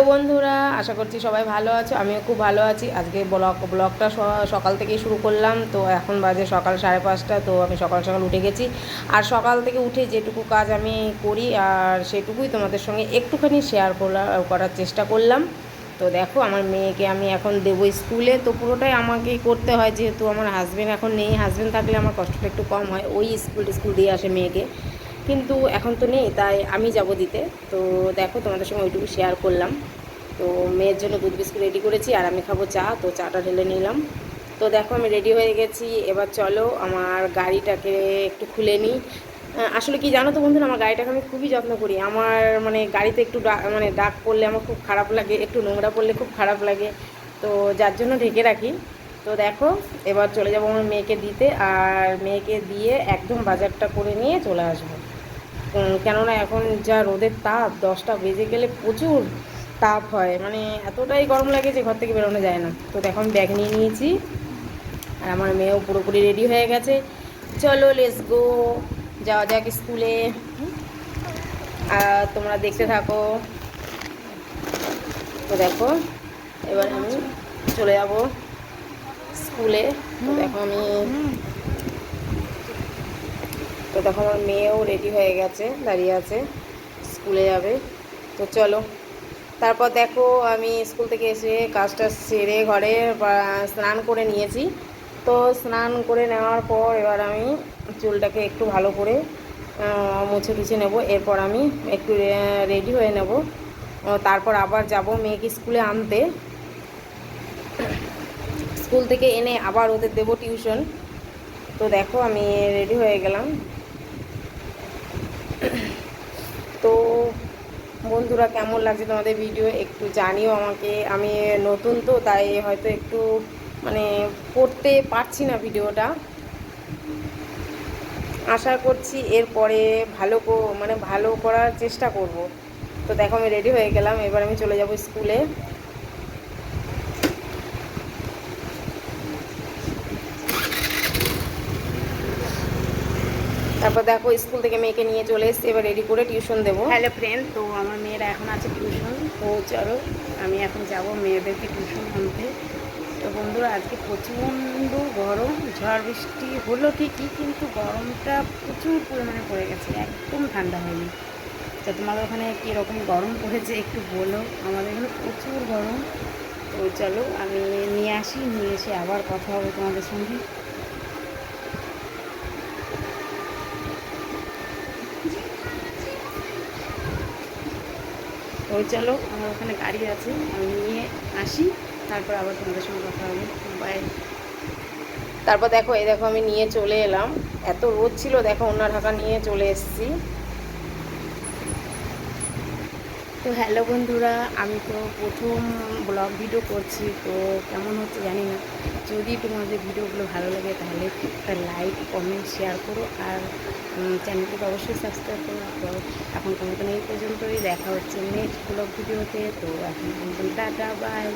Hello বন্ধুরা, আশা করছি সবাই ভালো আছো, আমিও খুব ভালো আছি। আজকে ব্লগ, ব্লগটা সকাল থেকেই শুরু করলাম, তো এখন বাজে সকাল সাড়ে পাঁচটা, তো আমি সকাল সকাল উঠে গেছি। আর সকাল থেকে উঠে যেটুকু কাজ আমি করি, আর সেটুকুই তোমাদের সঙ্গে একটুখানি শেয়ার করা করার চেষ্টা করলাম। তো দেখো, আমার মেয়েকে আমি এখন দেবো স্কুলে, তো পুরোটাই আমাকেই করতে হয়, যেহেতু আমার হাজব্যান্ড এখন নেই। হাজব্যান্ড থাকলে আমার কষ্টটা একটু কম হয়, ওই স্কুল স্কুল দিয়ে আসে মেয়েকে। কিন্তু এখন তো নেই, তাই আমি যাব দিতে। তো দেখো তোমাদের সঙ্গে ওইটুকু শেয়ার করলাম। তো মেয়ের জন্য দুধ বিস্কুট রেডি করেছি আর আমি খাব চা, তো চাটা ঢেলে নিলাম। তো দেখো আমি রেডি হয়ে গেছি, এবার চলো আমার গাড়িটাকে একটু খুলে নিই। আসলে কি জানো তো বন্ধুরা, আমার গাড়িটাকে আমি খুবই যত্ন করি। আমার মানে গাড়িতে একটু মানে ডাক পড়লে আমার খুব খারাপ লাগে, একটু নোংরা পড়লে খুব খারাপ লাগে। তো যার জন্য ঢেকে রাখি। তো দেখো, এবার চলে যাব আমার মেয়েকে দিতে, আর মেয়েকে দিয়ে একদম বাজারটা করে নিয়ে চলে আসব। কেননা এখন যা রোদের তাপ, দশটা বেজে গেলে প্রচুর তাপ হয়। মানে এতটাই গরম লাগে যে ঘর থেকে বেরোনো যায় না। তো দেখো ব্যাগ নিয়ে নিয়েছি আর আমার মেয়েও পুরোপুরি রেডি হয়ে গেছে। চলো লেস গো যাওয়া যাক স্কুলে আর তোমরা দেখতে থাকো। তো দেখো, এবার আমি চলে যাব স্কুলে দেখো আমি দেখো আমার মেয়েও রেডি হয়ে গেছে, দাঁড়িয়ে আছে, স্কুলে যাবে। তো চলো। তারপর দেখো আমি স্কুল থেকে এসে কাজটা সেরে ঘরে স্নান করে নিয়েছি। তো স্নান করে নেওয়ার পর এবার আমি চুলটাকে একটু ভালো করে মুছে টুছে নেব। এরপর আমি একটু রেডি হয়ে নেব। তারপর আবার যাব মেয়েকে স্কুলে আনতে। স্কুল থেকে এনে আবার ওদের দেবো টিউশন। তো দেখো আমি রেডি হয়ে গেলাম তো বন্ধুরা, কেমন লাগছে তোমাদের ভিডিও একটু জানিও আমাকে। আমি নতুন তো, তাই হয়তো একটু মানে করতে পারছি না ভিডিওটা আশা করছি এরপরে ভালো মানে ভালো করার চেষ্টা করব। তো দেখো, আমি রেডি হয়ে গেলাম। এবার আমি চলে যাব স্কুলে। তারপর দেখো, স্কুল থেকে মেয়েকে নিয়ে চলে এসছি, এবার রেডি করে টিউশন দেবো। হ্যালো ফ্রেন্ড তো আমার মেয়েরা এখন আছে টিউশন তো চলো, আমি এখন যাব মেয়েদেরকে টিউশন আনতে। তো বন্ধুরা, আজকে প্রচণ্ড গরম, ঝড় বৃষ্টি হলো ঠিকই, কিন্তু গরমটা প্রচুর পরিমাণে পড়ে গেছে, একদম ঠান্ডা হয়নি। তো তোমাদের ওখানে কীরকম গরম পড়েছে একটু বলো, আমাদের এখানে প্রচুর গরম। তো চলো, আমি নিয়ে আসি, নিয়ে এসে আবার কথা হবে তোমাদের সঙ্গে। ওই চলো, আমার ওখানে গাড়ি আছে। আমি নিয়ে আসি, তারপর আবার তোমাদের সঙ্গে কথা হবে। বাই তারপর দেখো, এই দেখো আমি নিয়ে চলে এলাম। এত রোদ ছিল, দেখো অন্য ঢাকা নিয়ে চলে এসেছি। তো হ্যালো বন্ধুরা, আমি তো প্রথম ব্লগ ভিডিও করছি, তো কেমন হচ্ছে জানি না। যদি তোমাদের ভিডিওগুলো ভালো লাগে তাহলে একটা লাইক কমেন্ট শেয়ার করো আর চ্যানেলটিকে অবশ্যই সাবস্ক্রাইব করো। তো এখন তোমাকে এই পর্যন্তই, দেখা হচ্ছে নেক্সট ব্লগ ভিডিওতে তো। এখন টাটা বাই